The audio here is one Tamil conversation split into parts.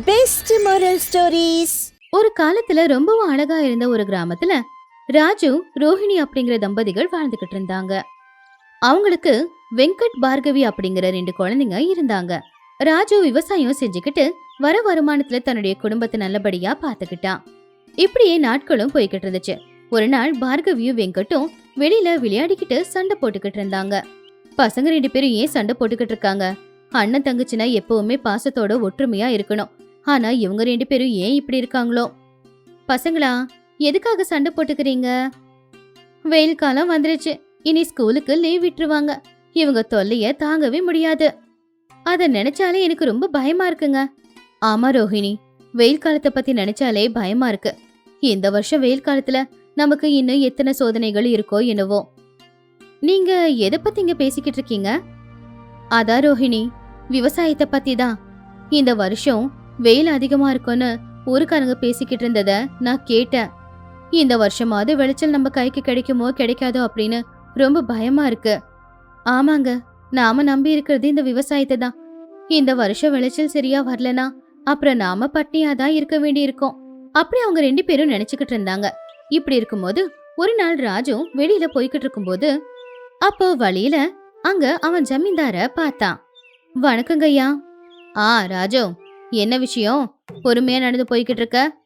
பெஸ்ட் மோரல் ஸ்டோரீஸ் ஒரு காலத்துல ரொம்பவும் அழகா இருந்த ஒரு கிராமத்துல ராஜு ரோஹிணி அப்படிங்கிற தம்பதிகள் வாழ்ந்துகிட்டு இருந்தாங்க. அவங்களுக்கு வெங்கட் பார்கவி அப்படிங்கிற ரெண்டு குழந்தைங்க இருந்தாங்க. ராஜு விவசாயம் செஞ்சுக்கிட்டு வர வருமானத்துல தன்னுடைய குடும்பத்தை நல்லபடியா பாத்துக்கிட்டான். இப்படியே நாட்களும் போய்கிட்டு இருந்துச்சு. ஒரு நாள் பார்கவியும் வெங்கட்டும் வெளியில விளையாடிக்கிட்டு சண்டை போட்டுக்கிட்டு இருந்தாங்க. பசங்க ரெண்டு பேரும் ஏன் சண்டை போட்டுக்கிட்டு இருக்காங்க? அண்ணன் தங்கச்சினா எப்பவுமே பாசத்தோட ஒற்றுமையா இருக்கணும். ஆனா இவங்க ரெண்டு பேரும் ஏன் இப்படி இருக்காங்களோ? பசங்களா எதுக்காக சண்டை போட்டுக்கிறீங்க? வெயில் காலம் வந்துருச்சு. இனி ஸ்கூலுக்கு லீவ் விட்டுருவாங்க. இவங்க தொல்லைய தாங்கவே முடியாது. அத நினைச்சாலே எனக்கு ரொம்ப பயமா இருக்குங்க. ஆமா ரோஹிணி. வெயில் காலத்தை பத்தி நினைச்சாலே பயமா இருக்கு. இந்த வருஷம் வெயில் காலத்துல நமக்கு இன்னும் எத்தனை சோதனைகள் இருக்கோ என்னவோ. நீங்க எதை பத்திங்க பேசிக்கிட்டு இருக்கீங்க? அதான் ரோஹிணி விவசாயத்தை பத்தி தான் இந்த வருஷம் வெயில் அதிகமா இருக்கும்னு ஊருக்காரங்க பேசிக்கிட்டு இருந்தத நான் கேட்டேன். இந்த வருஷமாவது விளைச்சல் நம்ம கைக்கு கிடைக்குமோ கிடைக்காதோ அப்படின்னு ரொம்ப பயமா இருக்கு. ஆமாங்க நாம நம்பி இருக்கிறது இந்த விவசாயத்தை தான். இந்த வருஷம் விளைச்சல் சரியா வரலனா அப்புறம் நாம பட்னியா தான் இருக்க வேண்டி இருக்கும் அப்படி அவங்க ரெண்டு பேரும் நினைச்சுக்கிட்டு இருந்தாங்க. இப்படி இருக்கும்போது ஒரு நாள் ராஜு வெளியில போய்கிட்டு இருக்கும்போது அப்போ வழியில அங்க அவன் ஜமீன்தார பார்த்தான். வணக்கங்கய்யா. ஆ ராஜு. என்ன விஷயம்? பொறுமையா நடந்து போய்கிட்டு இருக்க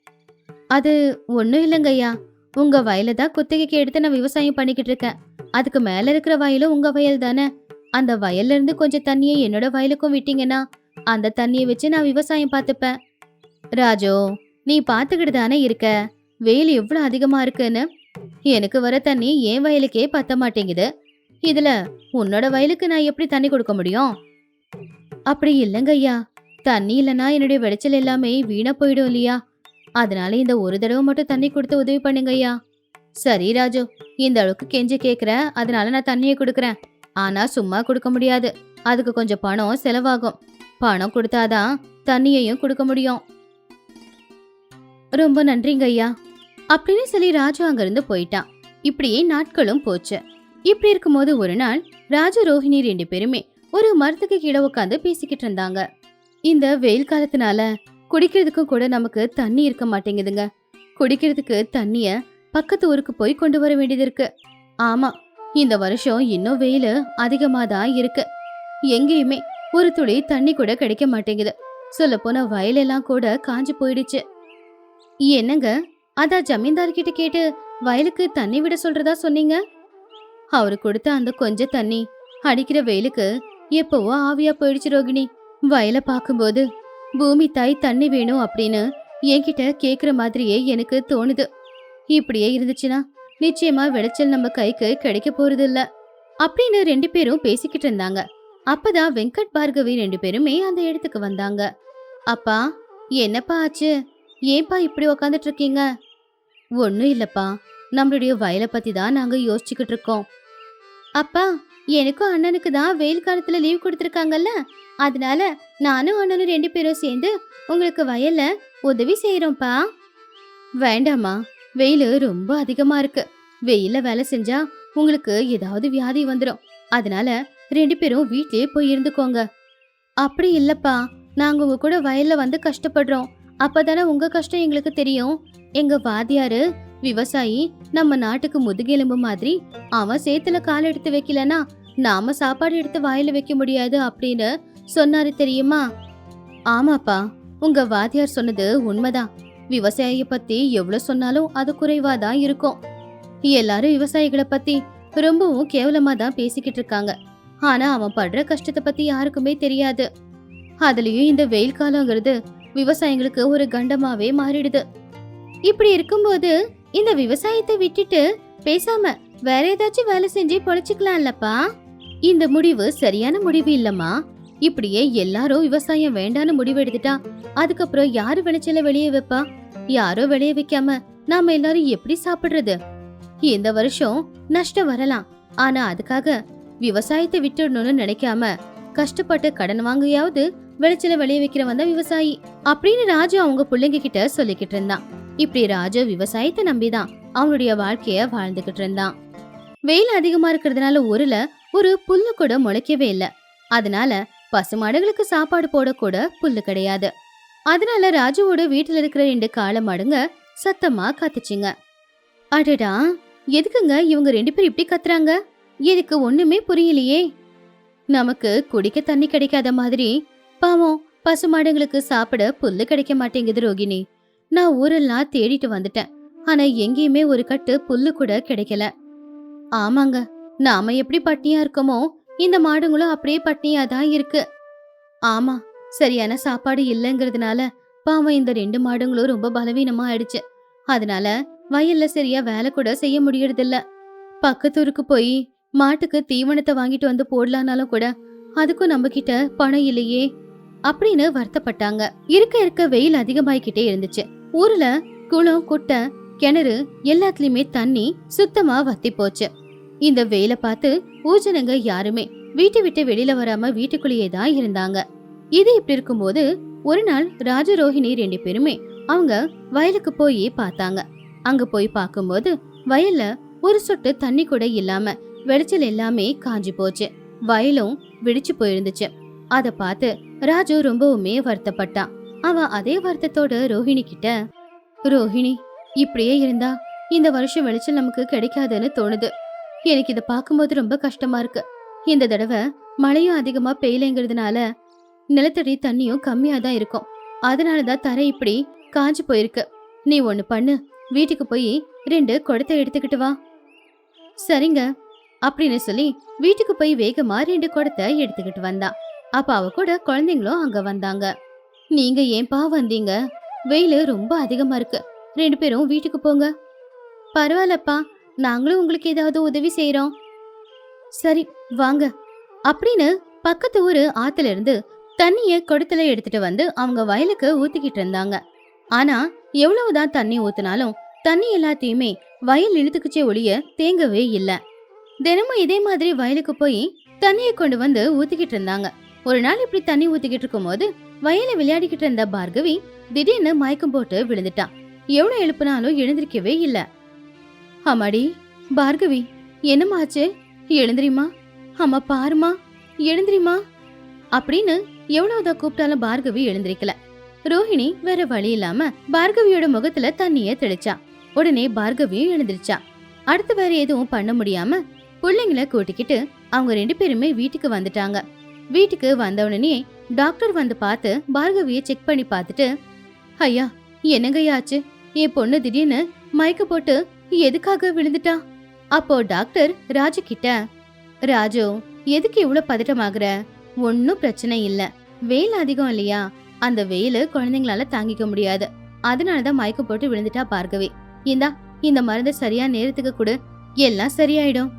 அது ஒன்றும் இல்லைங்க ஐயா. உங்க வயலை தான் குத்தகைக்கு எடுத்து நான் விவசாயம் பண்ணிக்கிட்டு இருக்கேன் அதுக்கு மேல இருக்கிற வயலும் உங்க வயல் தானே? அந்த வயல்ல இருந்து கொஞ்சம் தண்ணியை என்னோட வயலுக்கும் விட்டீங்கன்னா அந்த தண்ணியை வச்சு நான் விவசாயம் பார்த்துப்பேன். ராஜோ நீ பார்த்துக்கிட்டு தானே இருக்க? வெயில் எவ்வளோ அதிகமா இருக்குன்னு? எனக்கு வர தண்ணி என் வயலுக்கே பத்த மாட்டேங்குது. இதுல உன்னோட வயலுக்கு நான் எப்படி தண்ணி கொடுக்க முடியும்? அப்படி இல்லைங்க ஐயா. தண்ணி இல்லைன்னா என்னுடைய விளைச்சல் எல்லாமே வீணா போயிடும் இல்லையா? அதனால இந்த ஒரு தடவை மட்டும் தண்ணி கொடுத்து உதவி பண்ணுங்க ஐயா. சரி ராஜு. இந்த அளவுக்கு கெஞ்சி கேக்குற அதனால நான் தண்ணியை கொடுக்குறேன். ஆனா சும்மா கொடுக்க முடியாது. அதுக்கு கொஞ்சம் பணம் செலவாகும். பணம் கொடுத்தாதான் தண்ணியையும் கொடுக்க முடியும். ரொம்ப நன்றிங்க ஐயா. அப்படின்னு சொல்லி ராஜு அங்கிருந்து போயிட்டான். இப்படியே நாட்களும் போச்சு. இப்படி இருக்கும்போது ஒரு நாள் ராஜு ரோஹிணி ரெண்டு பேருமே ஒரு மரத்துக்கு கீழே உட்காந்து பேசிக்கிட்டு இருந்தாங்க. இந்த வெயில் காலத்தினால குடிக்கிறதுக்கும் கூட நமக்கு தண்ணி இருக்க மாட்டேங்குதுங்க. குடிக்கிறதுக்கு தண்ணிய பக்கத்து ஊருக்கு போய் கொண்டு வர வேண்டியது இருக்கு. ஆமா இந்த வருஷம் இன்னும் வெயில் அதிகமா தான் இருக்கு. எங்கேயுமே ஒரு துளி தண்ணி கூட கிடைக்க மாட்டேங்குது. சொல்ல போன வயலெல்லாம் கூட காஞ்சு போயிடுச்சு. என்னங்க? அதான் ஜமீன்தார் கிட்ட கேட்டு வயலுக்கு தண்ணி விட சொல்றதா சொன்னீங்க? அவரு கொடுத்த அந்த கொஞ்ச தண்ணி அடிக்கிற வெயிலுக்கு எப்பவோ ஆவியா போயிடுச்சு ரோகிணி. வயலை பார்க்கும்போது பூமி தாய் தண்ணி வேணும் அப்படின்னு என்கிட்ட கேக்குற மாதிரியே எனக்கு தோணுது. இப்படியே இருந்துச்சுன்னா நிச்சயமா விளைச்சல் நம்ம கைக்கு கிடைக்க போறது இல்ல அப்படின்னு ரெண்டு பேரும் பேசிக்கிட்டு இருந்தாங்க. அப்பதான் வெங்கட் பார்கவி ரெண்டு பேருமே அந்த இடத்துக்கு வந்தாங்க. அப்பா என்னப்பா ஆச்சு? ஏன்பா இப்படி உக்காந்துட்டு இருக்கீங்க? ஒன்றும் இல்லப்பா. நம்மளுடைய வயலை பத்தி தான் நாங்க யோசிச்சுக்கிட்டு இருக்கோம். அப்பா எனக்கும் அண்ணனுக்கு தான் வெயில் காலத்துல லீவ் கொடுத்துருக்காங்கல்ல. அதனால நானும் அண்ணனும் ரெண்டு பேரும் சேர்ந்து உங்களுக்கு வயல்ல உதவி செய்யறோம்ப்பா வேண்டாம்மா வெயில் ரொம்ப அதிகமா இருக்கு. வெயில வேலை செஞ்சா உங்களுக்கு ஏதாவது வியாதி வந்துடும் அதனால ரெண்டு பேரும் வீட்லயே போய் இருந்துக்கோங்க. அப்படி இல்லப்பா நாங்க உங்க கூட வயல்ல வந்து கஷ்டப்படுறோம். அப்பதானே உங்க கஷ்டம் எங்களுக்கு தெரியும். எங்க வாதியாரு விவசாயி நம்ம நாட்டுக்கு முதுகெலும்பு மாதிரி அவன் சேத்துல கால் எடுத்து வைக்கலனா நாம சாப்பாடு எடுத்து வாயில வைக்க முடியாது அப்படின்னு சொன்னாரு தெரியுமா? ஆமாப்பா உங்க வாத்தியார் சொன்னது உண்மைதான். விவசாயிய பத்தி எவ்வளவு சொன்னாலும் அது குறைவாதான் இருக்கும். எல்லாரும் விவசாயிகளை பத்தி ரொம்பவும் கேவலமா தான் பேசிக்கிட்டு இருக்காங்க. ஆனா அவன் படுற கஷ்டத்தை பத்தி யாருக்குமே தெரியாது. அதுலயும் இந்த வெயில் காலங்கிறது விவசாயிங்களுக்கு ஒரு கண்டமாவே மாறிடுது. இப்படி இருக்கும்போது இந்த விவசாயத்தை விட்டுட்டு பேசாம வேற ஏதாச்சும் வேலை செஞ்சு பொழைச்சுக்கலாம்லப்பா. இந்த முடிவு சரியான முடிவு இல்லம்மா. இப்படியே எல்லாரும் விவசாயம் வேண்டான்னு முடிவு எடுத்துட்டா அதுக்கப்புறம் யாரு விளைச்சல வெளியே வைப்பா? யாரோ வெளியே வைக்காம நாம எல்லாரும் எப்படி சாப்பிடுறது? இந்த வருஷம் நஷ்டம் வரலாம். ஆனா அதுக்காக விவசாயத்தை விட்டுடணும்னு நினைக்காம கஷ்டப்பட்டு கடன் வாங்கியாவது விளைச்சல வெளியே வைக்கிறவன் தான் விவசாயி அப்படின்னு ராஜு அவங்க பிள்ளைங்க கிட்ட சொல்லிக்கிட்டு இருந்தான். இப்படி ராஜு விவசாயத்தை நம்பிதான் அவனுடைய வாழ்க்கைய வாழ்ந்துகிட்டு இருந்தான். வெயில் அதிகமா இருக்கிறதுனால ஊர்ல ஒரு புல்லு கூட முளைக்கவே இல்ல. அதனால பசுமாடுகளுக்கு சாப்பாடு போட கூட புல்லு கிடையாது. அதனால ராஜுவோட வீட்டுல இருக்கிற ரெண்டு காளை மாடுங்க சத்தமா கத்துச்சுங்க. அடடா எதுக்குங்க இவங்க ரெண்டு பேரும் இப்படி கத்துறாங்க? எனக்கு ஒண்ணுமே புரியலையே. நமக்கு குடிக்க தண்ணி கிடைக்காத மாதிரி பாவம் பசுமாடுங்களுக்கு சாப்பிட புல்லு கிடைக்க மாட்டேங்குது ரோகிணி. நான் ஊரெல்லாம் தேடிட்டு வந்துட்டேன். ஆனா எங்கேயுமே ஒரு கட்டு புல்லு கூட கிடைக்கல. ஆமாங்க நாம எப்படி பட்டினியா இருக்கோமோ இந்த மாடுங்களும் அப்படியே பட்டினியா தான் இருக்கு. ஆமா சரியான சாப்பாடு இல்லைங்கிறதுனால பாவம் இந்த ரெண்டு மாடுங்களும் ரொம்ப பலவீனமா ஆயிடுச்சு. அதனால வயல்ல சரியா வேலை கூட செய்ய முடியறதில்ல. பக்கத்தூருக்கு போய் மாட்டுக்கு தீவனத்தை வாங்கிட்டு வந்து போடலானாலும் கூட அதுக்கும் நம்ம கிட்ட பணம் இல்லையே அப்படின்னு வருத்தப்பட்டாங்க. இருக்க இருக்க வெயில் அதிகமாயிக்கிட்டே இருந்துச்சு. ஊர்ல குளம் குட்டை கிணறு எல்லாத்துலயுமே தண்ணி சுத்தமா வத்தி போச்சு. இந்த வெயில பார்த்து ஊஜனங்க யாருமே வீட்டை விட்டு வெளியில வராம வீட்டுக்குள்ளேயே தான் இருந்தாங்க. இது இப்படி இருக்கும்போது ஒரு நாள் ராஜரோஹிணி ரெண்டு பேருமே அவங்க வயலுக்கு போய் பார்த்தாங்க. அங்க போய் பார்க்கும்போது வயல்ல ஒரு சொட்டு தண்ணி கூட இல்லாம விளைச்சல் எல்லாமே காஞ்சி போச்சு. வயலும் வெடிச்சு போயிருந்துச்சு. அத பார்த்து ராஜு ரொம்பவுமே வருத்தப்பட்டான். அவ அதே வருத்தத்தோட ரோஹிணி கிட்ட ரோஹிணி இப்படியே இருந்தா இந்த வருஷம் வெளிச்சல் நமக்கு கிடைக்காதுன்னு தோணுது. எனக்கு இதை பார்க்கும்போது ரொம்ப கஷ்டமா இருக்கு. இந்த தடவை மழையும் அதிகமா பெய்யலைங்கிறதுனால நிலத்தடி தண்ணியும் கம்மியா தான் இருக்கும். அதனால தான் தரை இப்படி காஞ்சு போயிருக்கு. நீ ஒன்று பண்ணு. வீட்டுக்கு போய் ரெண்டு குடத்தை எடுத்துக்கிட்டு வா. சரிங்க அப்படின்னு சொல்லி வீட்டுக்கு போய் வேகமா ரெண்டு குடத்தை எடுத்துக்கிட்டு வந்தான் அப்ப அவ கூட குழந்தைங்களும் அங்க வந்தாங்க. நீங்க ஏன்பா வந்தீங்க? வெயில் ரொம்ப அதிகமா இருக்கு. ரெண்டு பேரும் வீட்டுக்கு போங்க. பரவாயில்லப்பா. நாங்களும் உங்களுக்கு ஏதாவது உதவி செய்யறோம் சரி வாங்க. அப்படின்னு பக்கத்து ஊரு ஆத்துல இருந்து தண்ணிய குடத்துல எடுத்துட்டு வந்து அவங்க வயலுக்கு ஊத்திக்கிட்டு இருந்தாங்க. ஆனா எவ்வளவுதான் தண்ணி ஊத்தினாலும் தண்ணி எல்லாத்தையுமே வயல் இழுத்துக்குச்சே ஒளிய தேங்கவே இல்லை. தினமும் இதே மாதிரி வயலுக்கு போய் தண்ணியை கொண்டு வந்து ஊத்திக்கிட்டு இருந்தாங்க. ஒரு நாள் இப்படி தண்ணி ஊத்திக்கிட்டு இருக்கும்போது வயல விளையாடிக்கிட்டு இருந்த பார்கவி திடீர்னு மயக்கம் போட்டு விழுந்துட்டான் எவ்வளவு எழுப்புனாலும் எழுந்திருக்கவே இல்ல. அம்மாடி பார்கவி என்னமாச்சு எழுந்திரிமா அம்மா பாருமா எழுந்திரிமா அப்படின்னு எவ்வளவுதான் கூப்பிட்டாலும் பார்கவி எழுந்திருக்கல. ரோஹிணி வேற வழி இல்லாம பார்கவியோட முகத்துல தண்ணிய தெளிச்சா. உடனே பார்கவியும் எழுந்திருச்சா. அடுத்து வேற எதுவும் பண்ண முடியாம பிள்ளைங்கள கூட்டிக்கிட்டு அவங்க ரெண்டு பேருமே வீட்டுக்கு வந்துட்டாங்க. வீட்டுக்கு வந்த உடனே டாக்டர் வந்து பார்த்து பார்கவிய செக் பண்ணி பார்த்துட்டு ஐயா என்னங்கய்யாச்சு என் பொண்ணு திடீர்னு மயக்க போட்டு எதுக்காக விழுந்துட்டா? அப்போ டாக்டர் ராஜு கிட்ட ராஜு எதுக்கு இவ்வளவு பதட்டமாகற? ஒன்னும் பிரச்சனை இல்ல. வெயில் அதிகம் இல்லையா? அந்த வெயில் குழந்தைங்களால தாங்கிக்க முடியாது. அதனாலதான் மயக்க போட்டு விழுந்துட்டா பார்கவி. இந்தா இந்த மருந்த சரியா நேரத்துக்கு கொடு. எல்லாம் சரியாயிடும்.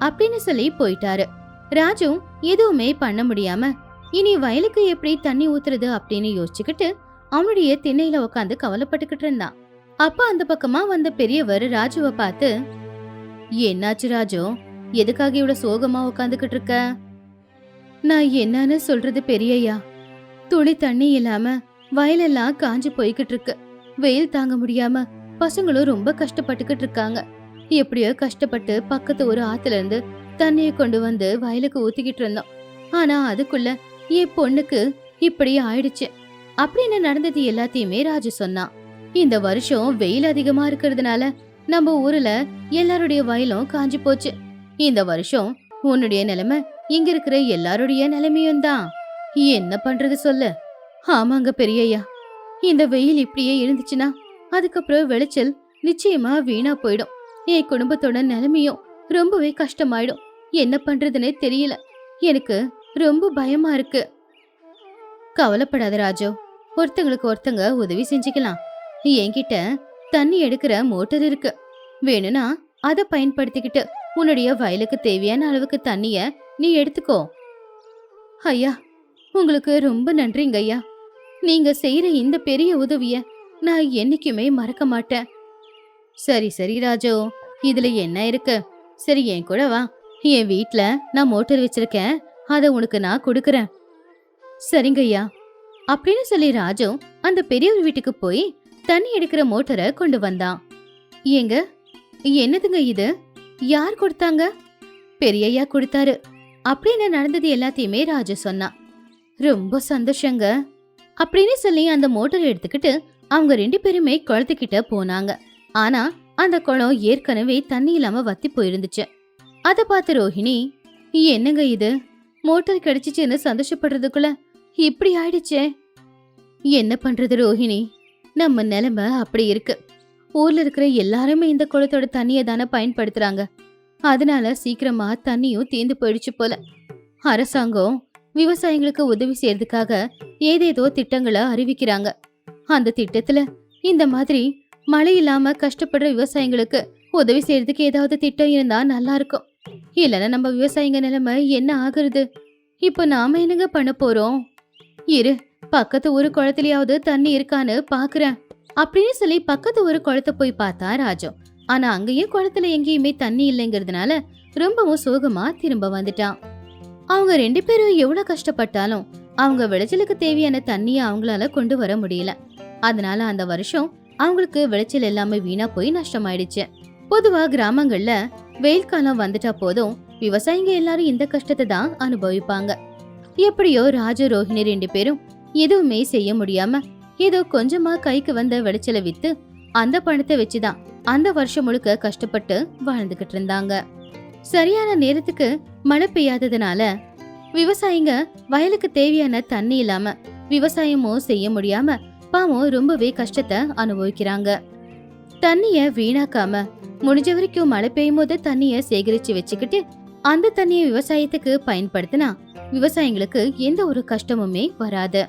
அப்படின்னு சொல்லி போயிட்டாரு. ராஜு எதுவுமே பண்ண முடியாம இனி வயலுக்கு எப்படி தண்ணி ஊத்துறது அப்படின்னு யோசிச்சுக்கிட்டு அவனுடைய திண்ணையில உட்காந்து கவலைப்பட்டுக்கிட்டு இருந்தான். அப்ப அந்த பக்கமா வந்த பெரியவர் ராஜுவை பார்த்து என்னாச்சு ராஜு? எதுக்காக இவ்வளவு சோகமா உட்காந்துக்கிட்டு இருக்க? நான் என்னன்னு சொல்றது பெரியய்யா. துளி தண்ணி இல்லாம வயலெல்லாம் காஞ்சு போய்கிட்டு இருக்கு. வெயில் தாங்க முடியாம பசங்களும் ரொம்ப கஷ்டப்பட்டுக்கிட்டு இருக்காங்க. எப்படியோ கஷ்டப்பட்டு பக்கத்து ஒரு ஆத்துல இருந்து தண்ணியை கொண்டு வந்து வயலுக்கு ஊத்திக்கிட்டு இருந்தோம். ஆனா அதுக்குள்ள என் பொண்ணுக்கு இப்படி ஆயிடுச்சு. அப்படின்னு நடந்தது எல்லாத்தையுமே ராஜு சொன்னான் இந்த வருஷம் வெயில் அதிகமா இருக்கிறதுனால நம்ம ஊர்ல எல்லாருடைய வயலும் காஞ்சு போச்சு. இந்த வருஷம் உன்னுடைய நிலைமை இங்க இருக்கிற எல்லாருடைய நிலைமையும் தான். என்ன பண்றது சொல்லு. ஆமாங்க பெரியய்யா. இந்த வெயில் இப்படியே இருந்துச்சுன்னா அதுக்கப்புறம் விளைச்சல் நிச்சயமா வீணா போயிடும். என் குடும்பத்தோட நிலைமையும் ரொம்பவே கஷ்டமாயிடும். என்ன பண்றதுன்னே தெரியல. எனக்கு ரொம்ப பயமா இருக்கு. கவலைப்படாத ராஜு. ஒருத்தங்களுக்கு ஒருத்தங்க உதவி செஞ்சுக்கலாம். என்கிட்ட தண்ணி எடுக்கிற மோட்டர் இருக்கு. வேணும்னா அதை பயன்படுத்திக்கிட்டு உன்னுடைய வயலுக்கு தேவையான அளவுக்கு தண்ணிய நீ எடுத்துக்கோ. ஐயா உங்களுக்கு ரொம்ப நன்றிங்க ஐயா. நீங்க செய்யற இந்த பெரிய உதவிய நான் என்னைக்குமே மறக்க மாட்டேன். சரி சரி ராஜு. இதுல என்ன இருக்கு? சரி என் கூட வா. என் வீட்டுல நான் மோட்டர் வச்சிருக்கேன். அதை உனக்கு நான் கொடுக்கறேன். சரிங்க ஐயா. அப்படின்னு சொல்லி ராஜு அந்த பெரியவர் வீட்டுக்கு போய் தண்ணி எடுக்கிற மோட்டரை கொண்டு வந்தான். ஏங்க என்னதுங்க இது? யார் கொடுத்தாங்க? பெரியய்யா கொடுத்தாரு. அப்படின்னு நடந்தது எல்லாத்தையுமே ராஜு சொன்னான். ரொம்ப சந்தோஷங்க. அப்படின்னு சொல்லி அந்த மோட்டர் எடுத்துக்கிட்டு அவங்க ரெண்டு பேருமே குளத்துக்கிட்ட போனாங்க. ஆனா அந்த குளம் ஏற்கனவே தண்ணி இல்லாம வத்தி போயிருந்துச்சு. அதை பார்த்த ரோஹிணி என்னங்க இது? மோட்டார் கிடைச்சிச்சுன்னு சந்தோஷப்படுறதுக்குள்ள இப்படி ஆயிடுச்சே. என்ன பண்றது ரோஹிணி? நம்ம நிலைமை அப்படி இருக்கு. ஊர்ல இருக்கிற எல்லாருமே இந்த குளத்தோட தண்ணியை தானே பயன்படுத்துறாங்க. அதனால சீக்கிரமா தண்ணியும் தீந்து போயிடுச்சு போல. அரசாங்கம் விவசாயிகளுக்கு உதவி செய்யறதுக்காக ஏதேதோ திட்டங்களை அறிவிக்கிறாங்க. அந்த திட்டத்துல இந்த மாதிரி மழை இல்லாம கஷ்டப்படுற விவசாயிங்களுக்கு உதவி செய்யறதுக்கு ஏதாவது திட்டம் இருந்தா நல்லா இருக்கும். இல்லைன்னா நம்ம விவசாயிங்க நிலைமை என்ன ஆகுறது? இப்போ நாம என்னங்க பண்ண போறோம்? இரு பக்கத்து ஒரு குளத்துலயாவது தண்ணி இருக்கான்னு பாக்குறேன். அப்படின்னு சொல்லி பக்கத்து ஒரு குளத்தை போய் பார்த்தா ராஜு. ஆனா அங்கேயும் குளத்துல எங்கேயுமே தண்ணி இல்லைங்கிறதுனால ரொம்பவும் சோகமா திரும்ப வந்துட்டான் அவங்க ரெண்டு பேரும் எவ்வளவு கஷ்டப்பட்டாலும் அவங்க விளைச்சலுக்கு தேவையான தண்ணியை அவங்களால கொண்டு வர முடியல. அதனால அந்த வருஷம் அவங்களுக்கு விளைச்சல் எல்லாமே வீணா போய் நஷ்டமாயிடுச்சு. பொதுவா கிராமங்கள்ல வெயில் காலம் வந்துட்டா போதும் விவசாயிங்க எல்லாரும் இந்த கஷ்டத்தை தான் அனுபவிப்பாங்க. எப்படியோ ராஜ ரோஹிணி ரெண்டு பேரும் எதுவுமே செய்ய முடியாம ஏதோ கொஞ்சமா கைக்கு வந்த விளைச்சலை வித்து அந்த பணத்தை வச்சுதான் அந்த வருஷம் முழுக்க கஷ்டப்பட்டு வாழ்ந்துகிட்டு இருந்தாங்க. சரியான நேரத்துக்கு மழை பெய்யாததுனால விவசாயிங்க வயலுக்கு தேவையான தண்ணி இல்லாம விவசாயமும் செய்ய முடியாம பாவம் ரொம்பவே கஷ்டத்தை அனுபவிக்கிறாங்க. தண்ணிய வீணாக்காம முடிஞ்ச வரைக்கும் மழை பெய்யும் போது தண்ணிய சேகரிச்சு வச்சுக்கிட்டு அந்த தண்ணிய விவசாயத்துக்கு பயன்படுத்தினா விவசாயிங்களுக்கு எந்த ஒரு கஷ்டமுமே வராது.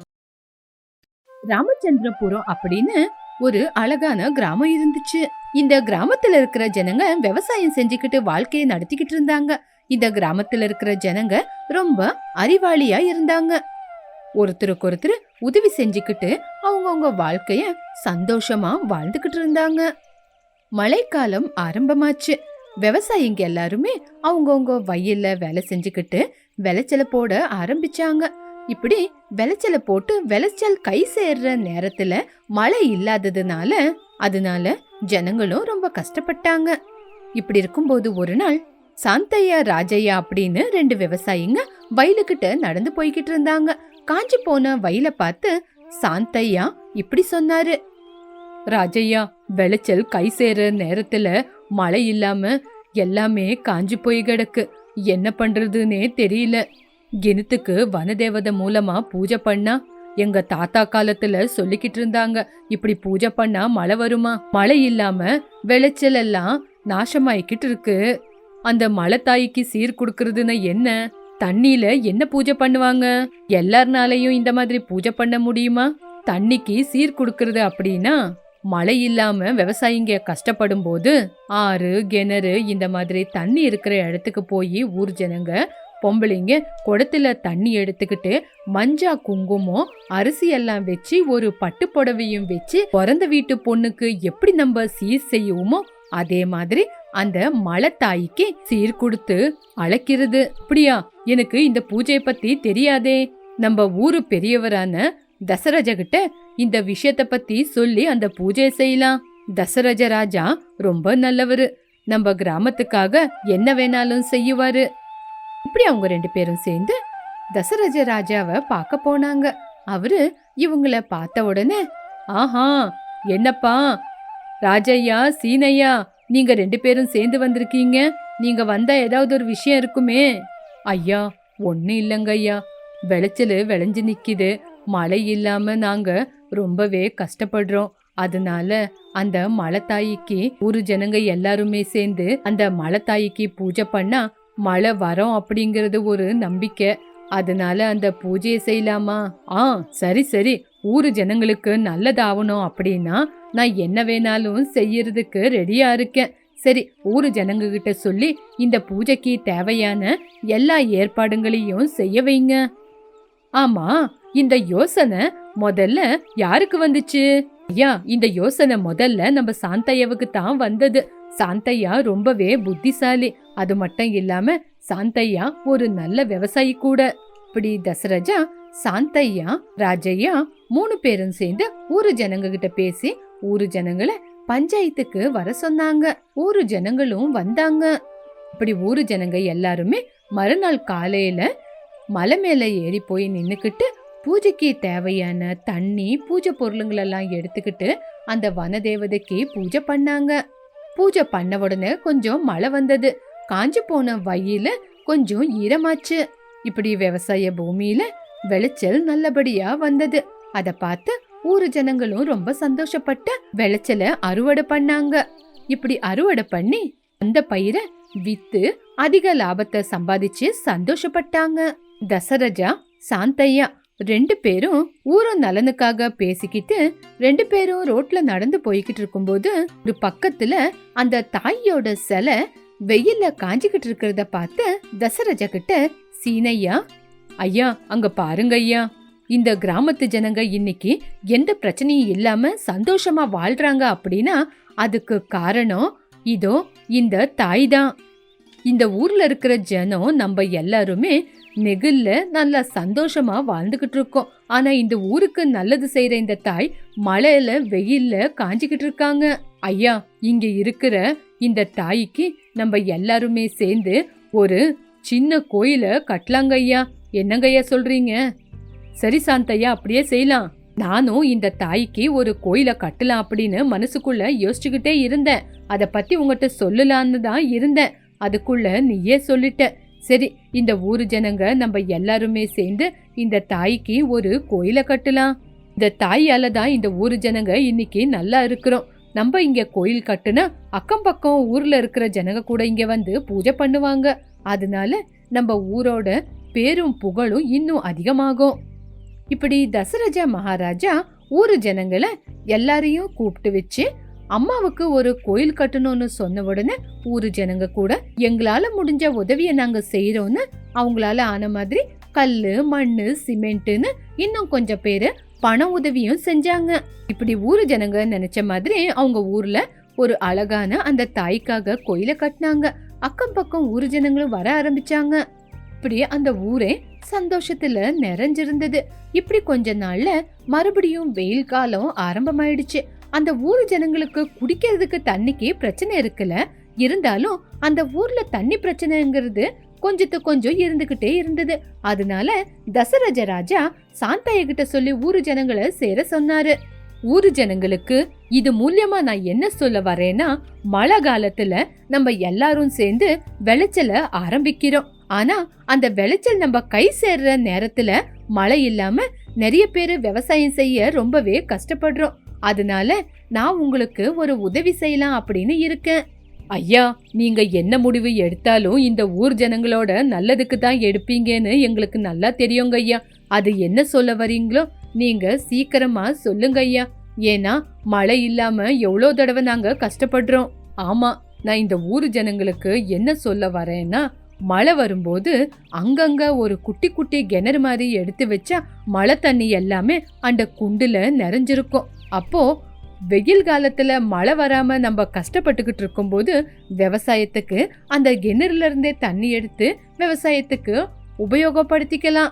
ராமச்சந்திரபுரம் அப்படின்னு ஒரு அழகான கிராமம் இருந்துச்சு. இந்த கிராமத்துல இருக்கிற ஜனங்க விவசாயம் செஞ்சுக்கிட்டு வாழ்க்கையை நடத்திக்கிட்டு இருந்தாங்க. இந்த கிராமத்துல இருக்கிற ஜனங்க ரொம்ப அறிவாளியா இருந்தாங்க. ஒருத்தருக்கு ஒருத்தர் உதவி செஞ்சுக்கிட்டு அவங்கவுங்க வாழ்க்கைய சந்தோஷமா வாழ்ந்துகிட்டு இருந்தாங்க. மழைக்காலம் ஆரம்பமாச்சு. விவசாயிங்க எல்லாருமே அவங்கவுங்க வயல்ல வேலை செஞ்சுக்கிட்டு விளைச்சல போட ஆரம்பிச்சாங்க. இப்படி விளைச்சல போட்டு விளைச்சல் கை சேர்ற நேரத்துல மழை இல்லாததுனால அதனால ஜனங்களும் ரொம்ப கஷ்டப்பட்டாங்க. இப்படி இருக்கும்போது ஒரு நாள் சாந்தையா ராஜையா அப்படின்னு ரெண்டு விவசாயிங்க வயலுக்கிட்ட நடந்து போய்கிட்டு இருந்தாங்க. காஞ்சி போன வயல பார்த்து சாந்தையா இப்படி சொன்னாரு. ராஜையா விளைச்சல் கை சேர நேரத்துல மழை இல்லாம எல்லாமே காஞ்சி போய் கிடக்கு. என்ன பண்றதுன்னே தெரியல. கிணத்துக்கு வனதேவதை மூலமா பூஜை பண்ணா எங்க தாத்தா காலத்துல சொல்லிக்கிட்டு இருந்தாங்க இப்படி பூஜை பண்ணா மழை வருமா? மழை இல்லாம விளைச்சல் எல்லாம் நாசமாயிக்கிட்டு இருக்கு. அந்த மழை தாய்க்கு சீர் கொடுக்கறதுன்னு என்ன? தண்ணியில என்ன பூஜை பண்ணுவாங்க? எல்லார்னாலையும் இந்த மாதிரி பூஜை பண்ண முடியுமா? தண்ணிக்கு சீர் கொடுக்கறது அப்படின்னா மழை இல்லாம விவசாயிங்க கஷ்டப்படும் போது ஆறு கிணறு இந்த மாதிரி தண்ணி இருக்கிற இடத்துக்கு போய் ஊர் ஜனங்க பொம்பளைங்க குடத்துல தண்ணி எடுத்துக்கிட்டு மஞ்சா குங்குமம் அரிசி எல்லாம் வச்சு ஒரு பட்டு புடவையும் வச்சு பிறந்த வீட்டு பொண்ணுக்கு எப்படி நம்ம சீர் செய்வோமோ அதே மாதிரி அந்த மலை தாய்க்கு சீர் கொடுத்து அழைக்கிறது. அப்படியா எனக்கு இந்த பூஜையை பத்தி தெரியாதே. நம்ம ஊரு பெரியவரான தசரஜ கிட்ட இந்த விஷயத்த பத்தி சொல்லி அந்த பூஜையை செய்யலாம். தசரஜ ராஜா ரொம்ப நல்லவரு. நம்ம கிராமத்துக்காக என்ன வேணாலும் செய்யுவாரு. இப்படி அவங்க ரெண்டு பேரும் சேர்ந்து தசரஜ ராஜாவை பார்க்க போனாங்க. அவரு இவங்கள பார்த்த உடனே ஆஹா என்னப்பா? ராஜையா சீனையா? நீங்க ரெண்டு பேரும் சேர்ந்து வந்திருக்கீங்க. நீங்க வந்தா ஏதாவது ஒரு விஷயம் இருக்குமே? ஐயா ஒன்னும் இல்லைங்க ஐயா. விளைச்சல் விளைஞ்சு நிக்குது. மழை இல்லாம நாங்க ரொம்பவே கஷ்டப்படுறோம். அதனால அந்த மலை தாய்க்கு ஊரு ஜனங்க எல்லாருமே சேர்ந்து அந்த மலை தாய்க்கு பூஜை பண்ணா மழை வரும் அப்படிங்கறது ஒரு நம்பிக்கை. அதனால அந்த பூஜையை செய்யலாமா? ஆ சரி சரி. ஊரு ஜனங்களுக்கு நல்லதாகணும் அப்படின்னா நான் என்ன வேணாலும் செய்யறதுக்கு ரெடியா இருக்கேன். சரி ஊரு ஜனங்ககிட்ட சொல்லி இந்த பூஜைக்கு தேவையான எல்லா ஏற்பாடுகளையும் செய்ய வைங்க. ஆமா இந்த யோசனை முதல்ல யாருக்கு வந்துச்சு? ஐயா இந்த யோசனை முதல்ல நம்ம சாந்தையாவுக்கு தான் வந்தது. சாந்தையா ரொம்பவே புத்திசாலி. அது மட்டும் இல்லாம சாந்தையா ஒரு நல்ல விவசாயி கூட. இப்படி தசரஜா சாந்தையா ராஜையா மூணு பேரும் சேர்ந்து ஊரு ஜனங்க கிட்ட பேசி ஊரு ஜனங்களை பஞ்சாயத்துக்கு வர சொன்னாங்க. ஊரு ஜனங்களும் வந்தாங்க. இப்படி ஊரு ஜனங்க எல்லாருமே மறுநாள் காலையில மலை மேல ஏறி போய் நின்னுக்கிட்டு பூஜைக்கு தேவையான தண்ணி பூஜை பொருளுங்களெல்லாம் எடுத்துக்கிட்டு அந்த வனதேவதைக்கு பூஜை பண்ணாங்க. பூஜை பண்ண உடனே கொஞ்சம் மழை வந்தது. காஞ்சு போன வயல்ல கொஞ்சம் ஈரமாச்சு. இப்படி விவசாய பூமியில விளைச்சல் நல்லபடியா வந்தது. அத பார்த்து ஊரு ஜனங்களும் ரொம்ப சந்தோஷப்பட்டு விளைச்சல அறுவடை பண்ணாங்க. இப்படி அறுவடை பண்ணி அந்த பயிரை வித்து அதிக லாபத்தை சம்பாதிச்சு சந்தோஷப்பட்டாங்க. தசரஜா சாந்தையா ரெண்டு பேரும் ஊரு நலனுக்காக பேசிக்கிட்டு ரெண்டு பேரும் ரோட்ல நடந்து போய்கிட்டு இருக்கும்போது ஒரு பக்கத்துல அந்த தாயோட சிலை வெயில்ல காஞ்சிக்கிட்டு இருக்கிறத பார்த்து தசரஜா கிட்ட சீனையா ஐயா அங்க பாருங்க ஐயா. இந்த கிராமத்து ஜனங்க இன்னைக்கு எந்த பிரச்சனையும் இல்லாம சந்தோஷமா வாழ்றாங்க அப்படின்னா அதுக்கு காரணம் இதோ இந்த தாய் தான் இந்த ஊர்ல இருக்கிற ஜனம் நம்ம எல்லாருமே நெகில்ல நல்லா சந்தோஷமா வாழ்ந்துகிட்டு இருக்கோம். ஆனா இந்த ஊருக்கு நல்லது செய்யற இந்த தாய் மழையில வெயில்ல காஞ்சிக்கிட்டு இருக்காங்க. ஐயா இங்க இருக்கிற இந்த தாய்க்கு நம்ம எல்லாருமே சேர்ந்து ஒரு சின்ன கோயில கட்டலாங்க ஐயா. என்னங்க ஐயா சொல்றீங்க? சரி சாந்தையா அப்படியே செய்யலாம் நானும் இந்த தாய்க்கு ஒரு கோயில கட்டலாம் அப்படின்னு மனசுக்குள்ள யோசிச்சுக்கிட்டே இருந்தேன். அதை பத்தி உங்ககிட்ட சொல்லலான்னு தான் இருந்தேன். அதுக்குள்ள நீயே சொல்லிட்ட. சரி இந்த ஊரு ஜனங்க நம்ம எல்லாருமே சேர்ந்து இந்த தாய்க்கு ஒரு கோயில கட்டலாம். இந்த தாயால தான் இந்த ஊரு ஜனங்க இன்னைக்கு நல்லா இருக்கிறோம். நம்ம இங்க கோயில் கட்டுனா அக்கம் பக்கம் ஊர்ல இருக்கிற ஜனங்க கூட இங்க வந்து பூஜை பண்ணுவாங்க. அதனால நம்ம ஊரோட பேரும் புகழும் இன்னும் அதிகமாகும். இப்படி தசரஜா மகாராஜா ஊர் ஜனங்களை எல்லாரையும் கூப்பிட்டு வச்சு அம்மாவுக்கு ஒரு கோயில் கட்டணும்னு சொன்ன உடனே ஊரு ஜனங்க கூட எங்களால முடிஞ்ச உதவியை நாங்க செய்யறோம்னு அவங்களால ஆன மாதிரி கல்லு மண்ணு சிமெண்ட்னு இன்னும் கொஞ்சம் பேர் பண உதவியும் செஞ்சாங்க. இப்படி ஊரு ஜனங்க நினைச்ச மாதிரி அவங்க ஊர்ல ஒரு அழகான அந்த தாய்க்காக கோயில கட்டினாங்க. அக்கம் பக்கம் ஊரு ஜனங்களும் வர ஆரம்பிச்சாங்க. இப்படி அந்த ஊரே சந்தோஷத்துல நிறைஞ்சிருந்தது. இப்படி கொஞ்ச நாள்ல மறுபடியும் வெயில் காலம் ஆரம்பமாயிடுச்சு. அந்த ஊர் ஜனங்களுக்கு குடிக்கிறதுக்கு தண்ணிக்கு பிரச்சனை இருக்குல்ல? இருந்தாலும் அந்த ஊர்ல தண்ணி பிரச்சனைங்கிறது கொஞ்சத்து கொஞ்சம் இருந்துகிட்டே இருந்தது. அதனால தசரஜ ராஜா சாந்தைய கிட்ட சொல்லி ஊரு ஜனங்களை சேர சொன்னாரு. ஊரு ஜனங்களுக்கு இது மூலியமா நான் என்ன சொல்ல வரேன்னா மழை காலத்துல நம்ம எல்லாரும் சேர்ந்து விளைச்சல ஆரம்பிக்கிறோம். ஆனா அந்த விளைச்சல் நம்ம கை சேர்ற நேரத்துல மழை இல்லாம நிறைய பேர் விவசாயம் செய்ய ரொம்பவே கஷ்டப்படுறோம். அதனால நான் உங்களுக்கு ஒரு உதவி செய்யலாம் அப்படின்னு இருக்கேன். ஐயா நீங்க என்ன முடிவு எடுத்தாலும் இந்த ஊர் ஜனங்களோட நல்லதுக்கு தான் எடுப்பீங்கன்னு எங்களுக்கு நல்லா தெரியுங்க ஐயா. அது என்ன சொல்ல வரீங்களோ நீங்க சீக்கிரமா சொல்லுங்க ஐயா. ஏன்னா மழை இல்லாம எவ்வளோ தடவை நாங்க கஷ்டப்படுறோம். ஆமா நான் இந்த ஊர் ஜனங்களுக்கு என்ன சொல்ல வரேன்னா மழை வரும்போது அங்கங்க ஒரு குட்டி குட்டி கிணறு மாதிரி எடுத்து வச்சா மழை தண்ணி எல்லாமே அந்த குண்டுல நிறைஞ்சிருக்கும். அப்போ வெயில் காலத்துல மழை வராம நம்ம கஷ்டப்பட்டுக்கிட்டு இருக்கும்போது விவசாயத்துக்கு அந்த கிணறுல இருந்தே தண்ணி எடுத்து விவசாயத்துக்கு உபயோகப்படுத்திக்கலாம்.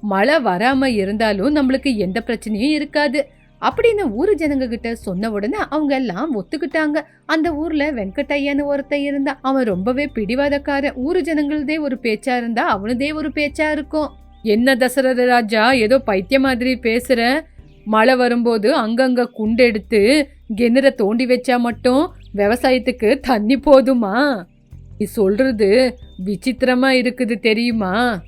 மழை வராம இருந்தாலும் நம்மளுக்கு எந்த பிரச்சனையும் இருக்காது. அப்படின்னு ஊர் ஜனங்க கிட்ட சொன்ன உடனே அவங்க எல்லாம் ஒத்துக்கிட்டாங்க. அந்த ஊர்ல வெங்கட்டையன்னு ஒருத்தன் இருந்தா அவன் ரொம்பவே பிடிவாதக்காரன். ஊர் ஜனங்களதே ஒரு பேச்சா இருந்தா அவனதே ஒரு பேச்சா இருக்கும். என்ன தசரத ராஜா ஏதோ பைத்திய மாதிரி பேசுற? மழை வரும்போது அங்கங்க குண்டெடுத்து கிணற தோண்டி வச்சா மட்டும் விவசாயத்துக்கு தண்ணி போதுமா? நீ சொல்றது விசித்திரமா இருக்குது தெரியுமா?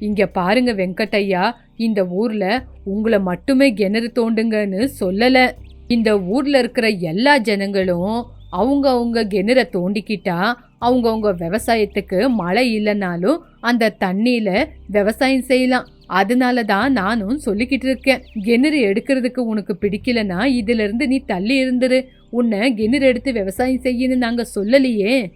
இங்க பாருங்க வெங்கட்டையா இந்த ஊர்ல உங்களை மட்டுமே கிணறு தோண்டுங்கன்னு சொல்லல. இந்த ஊர்ல இருக்கிற எல்லா ஜனங்களும் அவங்க அவங்க கிணற தோண்டிக்கிட்டா அவங்க அவங்க விவசாயத்துக்கு மழை இல்லைனாலும் அந்த தண்ணியில விவசாயம் செய்யலாம். அதனால தான் நானும் சொல்லிக்கிட்டு இருக்கேன். கிணறு எடுக்கிறதுக்கு உனக்கு பிடிக்கலனா இதுல இருந்து நீ தள்ளி இருந்துரு. உன்னை கிணறு எடுத்து விவசாயம் செய்யன்னு நாங்க சொல்லலையே.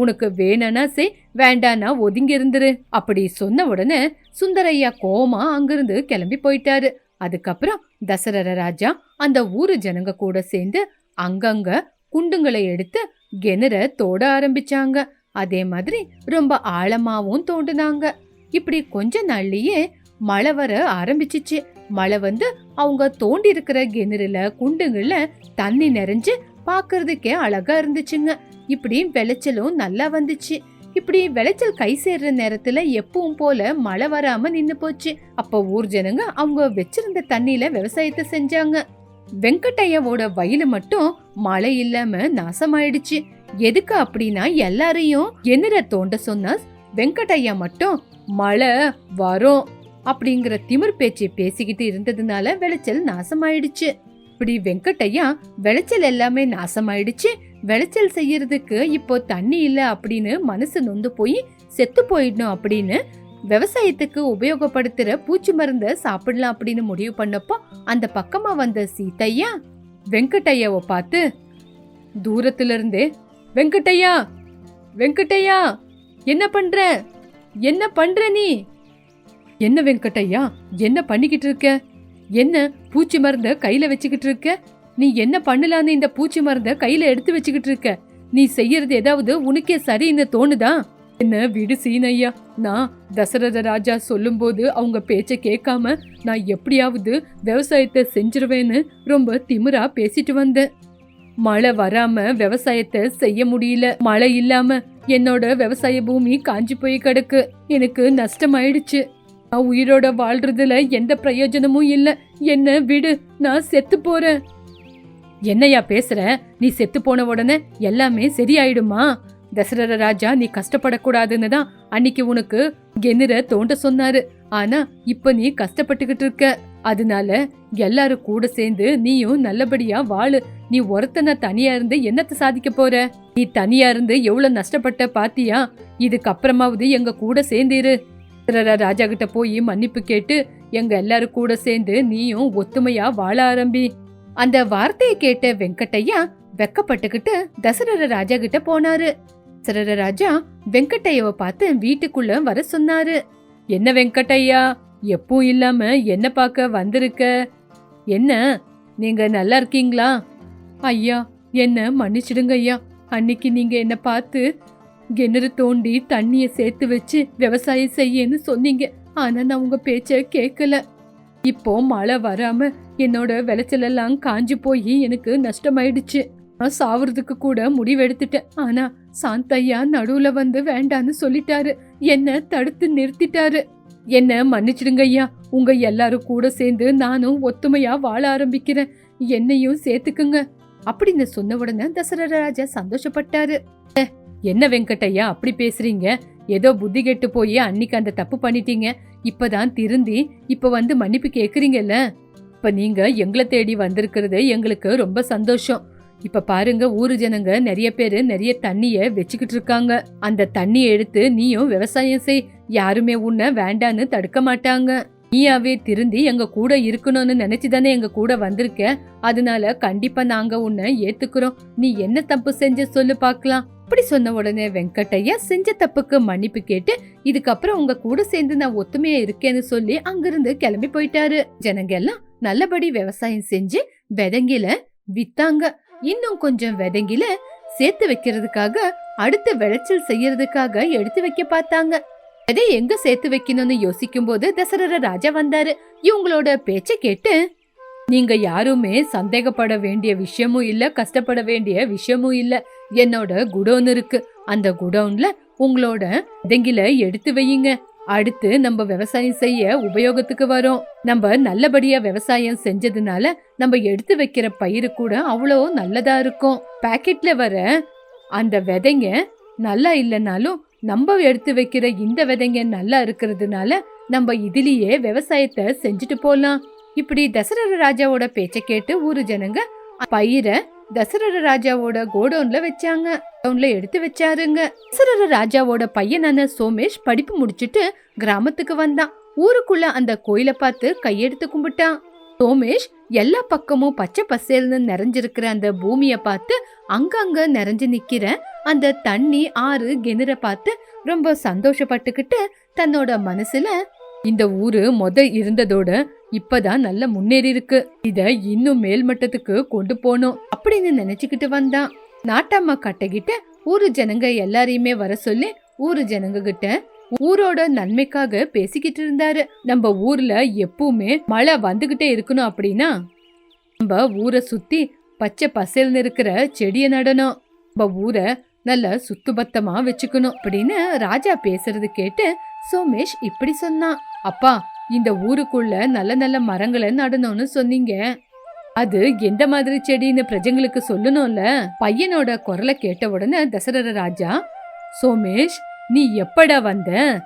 உனக்கு வேணனா செய் வேண்டானா ஒதுங்கி இருந்துரு. அப்படி சொன்ன உடனே சுந்தரையா கோமா அங்கிருந்து கிளம்பி போயிட்டாரு. அதுக்கப்புறம் தசரர ராஜா அந்த ஊரு ஜனங்க கூட சேர்ந்து அங்கங்க குண்டுங்களை எடுத்து கிணற தோட ஆரம்பிச்சாங்க. அதே மாதிரி ரொம்ப ஆழமாவும் தோண்டுனாங்க. இப்படி கொஞ்ச நாள்லயே மழை வர ஆரம்பிச்சிச்சு. மழை வந்து அவங்க தோண்டி இருக்கிற கிணறுல குண்டுங்கள்ல தண்ணி நிறைஞ்சு பார்க்கறதுக்கே அழகா இருந்துச்சுங்க. இப்படி விளைச்சலும் நல்லா வந்துச்சு. இப்படி விளைச்சல் கை சேர்ற நேரத்துல எப்பவும் போல மழை வராம நின்னு போச்சு. அப்ப ஊர் ஜனங்க அவங்க வச்சிருந்த தண்ணியில விவசாயத்தை செஞ்சாங்க. வெங்கட்டையாவோட வயலு மட்டும் மழை இல்லாம நாசமாயிடுச்சு. எதுக்கு அப்படின்னா எல்லாரையும் என்னற தோண்ட சொன்ன வெங்கட்டையா மட்டும் மழை வரும் அப்படிங்கிற திமிர் பேச்சு பேசிக்கிட்டு இருந்ததுனால விளைச்சல் நாசமாயிடுச்சு. இப்படி வெங்கட்டையா விளைச்சல் எல்லாமே நாசமாயிடுச்சு. விளைச்சல் செய்யறதுக்கு இப்போ தண்ணி இல்லை அப்படின்னு மனசு நொந்து போய் செத்து போயிடணும் அப்படின்னு விவசாயத்துக்கு உபயோகப்படுத்துற பூச்சி மருந்த சாப்பிடலாம் அப்படின்னு முடிவு பண்ணப்போ அந்த பக்கமா வந்த சீத்தையா வெங்கட்டையாவை பார்த்து தூரத்துல இருந்தே வெங்கட்டையா வெங்கட்டையா என்ன பண்ற? என்ன பண்ற நீ? என்ன வெங்கட்டையா என்ன பண்ணிக்கிட்டு இருக்க? என்ன பூச்சி மருந்த கையில வச்சுக்கிட்டு இருக்க? நீ என்ன பண்ணலான்னு இந்த பூச்சி மருந்த கையில எடுத்து வச்சுக்கிட்டு இருக்க? நீ செய்யறது ஏதாவது உனக்கே சரின்னு தோணுதா? என்ன விடு சீனையா. நான் தசரத ராஜா சொல்லும்போது அவங்க பேச்ச கேட்காம நான் எப்படியாவது விவசாயத்தை செஞ்சிருவேன்னு ரொம்ப திமிரா பேசிட்டு வந்தேன். மழை வராம விவசாயத்தை செய்ய முடியல. மழை இல்லாம என்னோட விவசாய பூமி காஞ்சி போய் கிடக்கு. எனக்கு நஷ்டமாயிடுச்சு. நான் உயிரோட வாழ்றதுல எந்த பிரயோஜனமும் இல்லை. என்ன விடு நான் செத்து போறேன். என்னையா பேசுற? நீ செத்து போன உடனே எல்லாமே சரியாயிடுமா? தசரத ராஜா நீ கஷ்டப்படக்கூடாதுன்னு தான் அன்னைக்கு உனக்கு கெனிர தோண்ட சொன்னாரு. ஆனா இப்ப நீ கஷ்டப்பட்டுக்கிட்டு இருக்க. அதனால எல்லாரும் கூட சேர்ந்து நீயும் நல்லபடியா வாழு. நீ ஒருத்தன தனியா இருந்து என்னத்த சாதிக்க போற? நீ தனியா இருந்து எவ்வளவு நஷ்டப்பட்ட பாத்தியா? இதுக்கப்புறமாவது எங்க கூட சேர்ந்திரு. ராஜா கிட்ட போய் மன்னிப்பு கேட்டு எங்க எல்லாரும் கூட சேர்ந்து நீயும் ஒத்துமையா வாழ ஆரம்பி. அந்த வார்த்தையை கேட்ட வெங்கட்டையா வெக்கப்பட்டுக்கிட்டு தசரர ராஜா கிட்ட போனாரு. தசரத ராஜா வெங்கட்டையவ பார்த்து வீட்டுக்குள்ள வர சொன்னாரு. என்ன வெங்கட்டையா எப்பவும் இல்லாம என்ன பார்க்க வந்திருக்க? என்ன நீங்க நல்லா இருக்கீங்களா? ஐயா என்ன மன்னிச்சிடுங்க ஐயா. அன்னைக்கு நீங்க என்ன பார்த்து கிணறு தோண்டி தண்ணிய சேர்த்து வச்சு விவசாயம் செய்யன்னு சொன்னீங்க. ஆனா நான் உங்க பேச்ச கேட்கல. இப்போ மழை வராம என்னோட விளைச்சலெல்லாம் காஞ்சி காஞ்சு போய் எனக்கு நஷ்டமாயிடுச்சு. நான் சாவுறதுக்கு கூட முடிவெடுத்துட்டேன். ஆனா சாந்தையா நடுவுல வந்து வேண்டான்னு சொல்லிட்டாரு. என்ன தடுத்து நிறுத்திட்டாரு. என்ன மன்னிச்சிடுங்க ஐயா. உங்க எல்லாரும் கூட சேர்ந்து நானும் ஒத்துமையா வாழ ஆரம்பிக்கிறேன். என்னையும் சேர்த்துக்குங்க. அப்படின்னு சொன்ன உடனே தசரத ராஜா சந்தோஷப்பட்டாரு என்ன வெங்கட்டையா அப்படி பேசுறீங்க? ஏதோ புத்தி கெட்டு போய் அன்னைக்கு அந்த தப்பு பண்ணிட்டீங்க. இப்பதான் திருந்தி இப்ப வந்து மன்னிப்பு கேக்குறீங்கல்ல? இப்ப நீங்க எங்களை தேடி வந்திருக்கிறது எங்களுக்கு ரொம்ப சந்தோஷம். இப்ப பாருங்க ஊரு ஜனங்க நிறைய பேரு நிறைய தண்ணிய வச்சுக்கிட்டு இருக்காங்க. அந்த தண்ணியை எடுத்து நீயும் விவசாயம் செய். யாருமே உன்னை வேண்டான்னு தடுக்க மாட்டாங்க. நீயாவே திருந்தி எங்க கூட இருக்கணும்னு நினைச்சுதானே எங்க கூட வந்திருக்க. அதனால கண்டிப்பா நாங்க உன்னை ஏத்துக்கிறோம். நீ என்ன தப்பு செஞ்ச சொல்லு பார்க்கலாம் அப்படி சொன்ன உடனே வெங்கட்டையா செஞ்ச தப்புக்கு மன்னிப்பு கேட்டு இதுக்கப்புறம் உங்க கூட சேர்ந்து நான் ஒத்துமையா இருக்கேன்னு சொல்லி அங்கிருந்து கிளம்பி போயிட்டாரு. ஜனங்க எல்லாம் நல்லபடி விவசாயம் செஞ்சு விதங்கில வித்தாங்க. இன்னும் கொஞ்சம் விதங்கில சேர்த்து வைக்கிறதுக்காக அடுத்த விளைச்சல் செய்யறதுக்காக எடுத்து வைக்க பார்த்தாங்க. விதை எங்க சேர்த்து வைக்கணும்னு யோசிக்கும் போது தசரர ராஜா வந்தாரு. இவங்களோட பேச்ச கேட்டு நீங்க யாருமே சந்தேகப்பட வேண்டிய விஷயமும் இல்ல கஷ்டப்பட வேண்டிய விஷயமும் இல்ல. என்னோட குடோன் இருக்கு. அந்த குடோன்ல உங்களோட விதைங்கில எடுத்து வையுங்க. அடுத்து நம்ம விவசாயம் செய்ய உபயோகத்துக்கு வரும். நம்ம நல்லபடியா விவசாயம் செஞ்சதுனால நம்ம எடுத்து வைக்கிற பயிர் கூட அவ்வளோ நல்லதா இருக்கும். பாக்கெட்ல வர அந்த விதைங்க நல்லா இல்லைனாலும் நம்ம எடுத்து வைக்கிற இந்த விதைங்க நல்லா இருக்கிறதுனால நம்ம இதுலயே விவசாயத்தை செஞ்சுட்டு போலாம். இப்படி தசரத ராஜாவோட பேச்சை கேட்டு ஊரு ஜனங்க பயிரை தசரத ராஜாவோட கோடவுன்ல வச்சாங்க. கோடவுன்ல எடுத்து வச்சாருங்க. தசரத ராஜாவோட பையனான சோமேஷ் படிப்பு முடிச்சிட்டு கிராமத்துக்கு வந்தான். ஊருக்குள்ள அந்த கோயிலை பார்த்து கையெடுத்து கும்பிட்டான். சோமேஷ் எல்லா பக்கமும் பச்சை பசேல்னு நிறைஞ்சிருக்கிற அந்த பூமிய பார்த்து அங்கங்க நிறைஞ்சு நிக்கிற அந்த தண்ணி ஆறு கிணற பார்த்து ரொம்ப சந்தோஷப்பட்டுக்கிட்டு தன்னோட மனசுல இந்த ஊரு மொத இருந்ததோட இப்பதான் நல்ல முன்னேறி இருக்கு இத இன்னும் மேல்மட்டத்துக்கு கொண்டு போனோம் அப்படின்னு நினைச்சுக்கிட்டு வந்தான். நாட்டம்மா கட்டகிட்ட ஊரு ஜனங்க எல்லாரையுமே வர சொல்லி ஊரு ஜனங்க கிட்ட ஊரோட நன்மைக்காக பேசிக்கிட்டு இருந்தாரு. நம்ம ஊர்ல எப்பவுமே மழை வந்துகிட்டே இருக்கணும் அப்படின்னா நம்ம ஊரை சுத்தி பச்சை பசேல்னு இருக்கிற செடியை நடணும். நம்ம ஊரை நல்ல சுத்துபத்தமா வச்சுக்கணும் அப்படின்னு ராஜா பேசுறது கேட்டு சோமேஷ் இப்படி சொன்னான். அப்பா இந்த ஊருக்குள்ள நல்ல நல்ல மரங்களை நடணும்னு சொன்னீங்க. அது எந்த மாதிரி செடின்னு பிரஜங்களுக்கு சொல்லணும்ல? பையனோட குரலை கேட்ட உடனே தசரத ராஜா சோமேஷ் நீ எப்படா வந்த?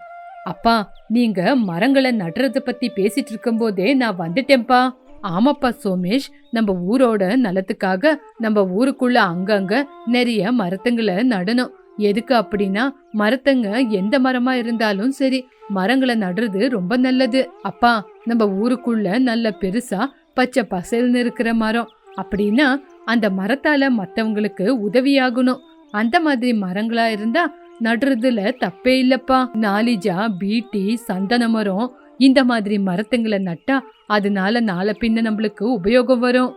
அப்பா நீங்க மரங்களை நடுறத பத்தி பேசிட்டு இருக்கும்போதே நான் வந்துட்டேன்ப்பா. ஆமாப்பா சோமேஷ் நம்ம ஊரோட நலத்துக்காக நம்ம ஊருக்குள்ள அங்கங்க நிறைய மரத்துங்களை நடணும். எதுக்கு அப்படின்னா மரத்தங்க எந்த மரமா இருந்தாலும் சரி மரங்களை நடுறது ரொம்ப நல்லது. அப்பா நம்ம ஊருக்குள்ள நல்ல பெருசா பச்சை பசல்னு இருக்கிற மரம். அப்படின்னா அந்த மரத்தால மத்தவங்களுக்கு உதவியாகணும். அந்த மாதிரி மரங்களா இருந்தா நடுறதுல தப்பே இல்லப்பா. நாலிஜா பீட்டி சந்தன மரம் இந்த மாதிரி மரத்துங்களை நட்டா அதனால நாளை பின்ன நம்மளுக்கு உபயோகம் வரும்.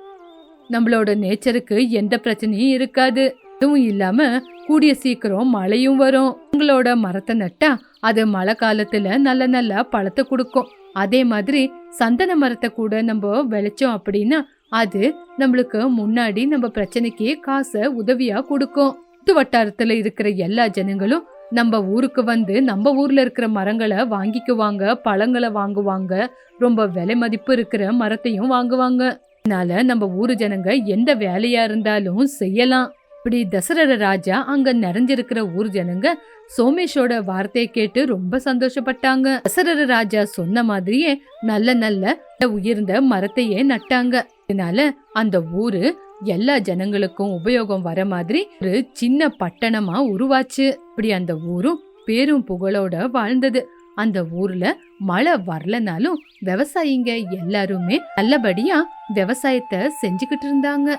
நம்மளோட நேச்சருக்கு எந்த பிரச்சனையும் இருக்காது. அதுவும் இல்லாம கூடிய சீக்கிரம் மழையும் வரும். உங்களோட மரத்தை நட்டா அது மழை காலத்துல நல்ல நல்ல பழத்தை கொடுக்கும். அதே மாதிரி சந்தன மரத்தை கூட நம்ம விளைச்சோம் அப்படின்னா அது நம்மளுக்கு முன்னாடி நம்ம பிரச்சனைக்கு காசை உதவியா கொடுக்கும். சுத்து வட்டாரத்துல இருக்கிற எல்லா ஜனங்களும் நம்ம ஊருக்கு வந்து நம்ம ஊர்ல இருக்கிற மரங்களை வாங்கிக்குவாங்க பழங்களை வாங்குவாங்க. ரொம்ப விலை மதிப்பு இருக்கிற மரத்தையும் வாங்குவாங்க. அதனால நம்ம ஊரு ஜனங்க எந்த வேலையா இருந்தாலும் செய்யலாம். இப்படி தசரத ராஜா அங்க நிறைஞ்சிருக்கிற ஊர் ஜனங்க சோமேஷோட வார்த்தையை கேட்டு ரொம்ப சந்தோஷப்பட்டாங்க. தசரத ராஜா சொன்ன மாதிரியே நல்ல நல்ல உயர்ந்த மரத்தையே நட்டாங்க. இதனால அந்த ஊரு எல்லா ஜனங்களுக்கும் உபயோகம் வர மாதிரி ஒரு சின்ன பட்டணமா உருவாச்சு. இப்படி அந்த ஊரும் பேரும் புகழோட வாழ்ந்தது. அந்த ஊர்ல மழை வரலனாலும் விவசாயிங்க எல்லாருமே நல்லபடியா விவசாயத்தை செஞ்சுக்கிட்டு இருந்தாங்க.